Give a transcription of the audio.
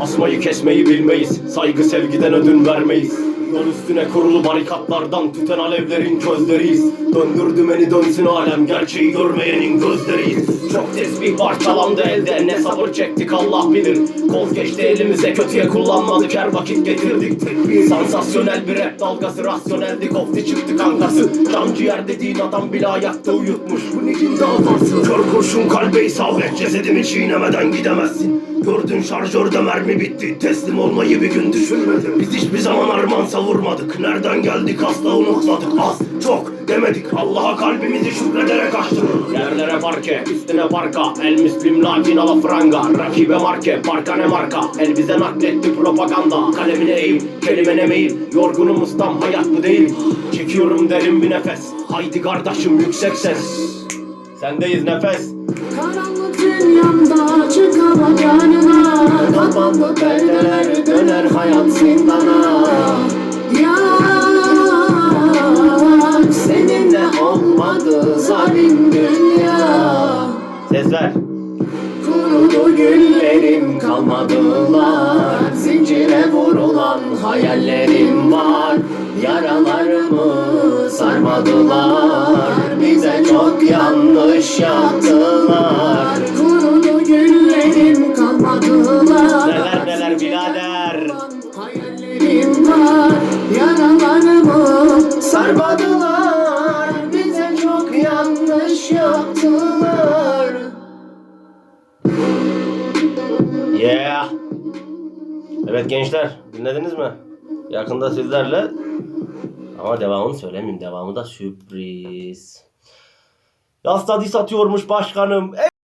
Asmayı kesmeyi bilmeyiz. Saygı sevgiden ödün vermeyiz. Yol üstüne kurulu barikatlardan tüten alevlerin közleriyiz. Döndür dümeni dönsün alem. Gerçeği görmeyenin gözleriyiz. Çok tesbih parçalandı elde. Ne sabır çektik Allah bilir. Koz geçti elimize. Kötüye kullanmadık. Her vakit getirdik tekbir Sansasyonel bir rap dalgası. Rasyoneldi kofti çıktı kankası. Can ciğer dediğin adam bile ayakta uyutmuş. Bu ligin davası Kör kurşun kalbe isabet. Cesedimi çiğnemeden gidemezsin Gördün şarjörde mermi bitti. Teslim olmayı bir gün düşünmedim. Biz hiçbir zaman arman savurmadık Nereden geldik? Asla unutmadık. Az çok demedik. Allah'a kalbimizi şükrederek açtık. Yerlere parke üstüne parka El müslim lakin ala franga. Rakibe marke parka ne marka? El bize nakletti propaganda. Kalemine eğim kelimene meyil. Yorgunum ustam hayat bu değil. Çekiyorum derin bir nefes. Haydi kardeşim yüksek ses. Sendeyiz nefes. Karanlık dünyamda çıkamam yanına Kapandı perdeler döner hayat zindana. Yak seninle olmadı zalim dünya. Ses ver Kurudu güllerim kalmadılar. Zincire vurulan hayallerim var. Yaralarımı sarmadılar birader Hayallerim var Yaralarımı sarmadılar Bize çok yanlış yaptılar Yeah. Evet gençler dinlediniz mi? Yakında sizlerle ama devamını söylemeyeyim. Devamı da sürpriz. Yasta dis atıyormuş başkanım.